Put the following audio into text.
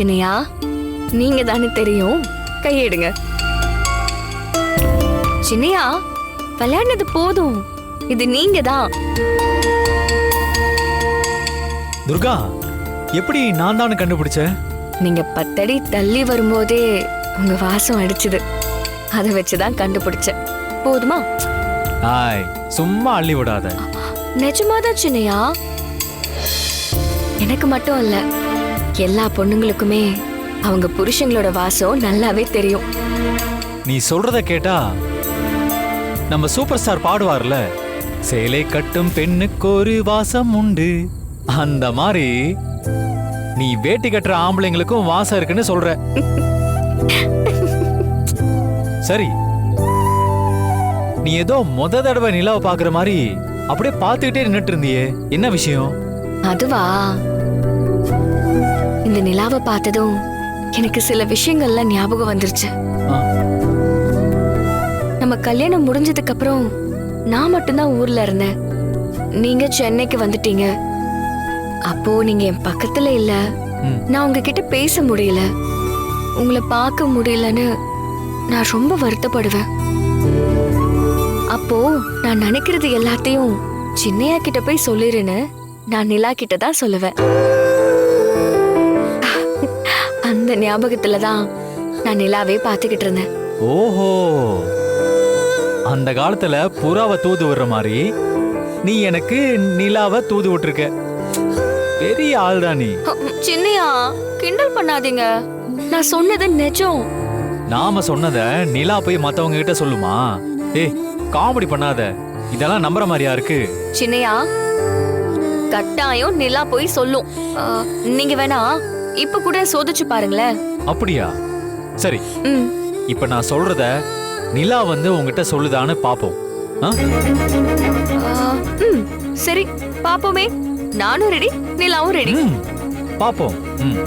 சின்னையா? நீங்க தானே தெரியும். கையெடுங்க. சின்னையா விளையாடினது போதும். இது நீங்க தான். துர்கா எப்படி நான் தானே கண்டுபிடிச்சேன் நீங்க பத்தடி தள்ளி வரும்போதே உங்க வாசம் அடிச்சுது. அதை வச்சுதான் கண்டுபிடிச்சேன் போதுமா? ஆய் சும்மா அள்ளி விடாத. நிஜமாதான் சின்னையா? எனக்கு மட்டும் இல்ல எல்லா பொண்ணுங்களுக்குமே அவங்க புருஷங்களோட வாசம் நல்லாவே தெரியும். நீ சொல்றத கேட்டா நம்ம சூப்பர் ஸ்டார் பாடுவார்ல சேலை கட்டும் பெண்ணுக்கு ஒரு வாசம் உண்டு. அந்த மாதிரி நீ வேட்டி கட்டுற ஆம்பளைங்களுக்கும் வாசம் இருக்குன்னு சொல்ற. சரி. நீ ஏதோ முத தடவை நிலாவை பாக்குற மாதிரி அப்படியே பார்த்துக்கிட்டே நின்னுட்டு இருந்தியே. என்ன விஷயம்? அதுவா? இந்த நிலாவை பார்த்ததும் எனக்கு சில விஷயங்கள்லாம் ஞாபகம் வந்துருச்சு. நம்ம கல்யாணம் முடிஞ்சதுக்கு அப்புறம் நான் மட்டும்தான் ஊர்ல இருந்தேன். நீங்க சென்னைக்கு வந்துட்டீங்க. அப்போ நீங்க என் பக்கத்துல இல்ல. நான் உங்ககிட்ட பேச முடியல. உங்களை பார்க்க முடியலன்னு நான் ரொம்ப வருத்தப்படுவேன். அப்போ நான் நினைக்கிறது எல்லாத்தையும் சின்னையா கிட்ட போய் சொல்லிருன்னு நான் நிலா கிட்ட தான் சொல்லுவேன். அந்த ஞாபகத்துல தான் நான் நிலாவே பார்த்துக்கிட்டு இருந்தேன். ஓஹோ. அந்த காலத்துல புறாவை தூது விடுற மாதிரி நீ எனக்கு நிலாவை தூது விட்டுருக்க. பெரிய ஆள்தான் நீ. சின்னையா கிண்டல் பண்ணாதீங்க. நான் சொன்னது நிஜம். நாம சொன்னத நிலா போய் மத்தவங்க கிட்ட சொல்லுமா? ஏய் காமெடி பண்ணாத. இதெல்லாம் நம்புற மாதிரியா இருக்கு? சின்னையா கட்டாயம் நிலா போய் சொல்லும். நீங்க வேணா இப்ப கூட சோதிச்சு பாருங்களேன். அப்படியா? சரி. ம். இப்ப நான் சொல்றத நிலா வந்து உங்ககிட்ட சொல்லுதான்னு பாப்போம். ஆ? ஆ, ம். சரி பாப்போமே. நானும் ரெடி நிலாவும் ரெடி ம், பாப்போம். ம்.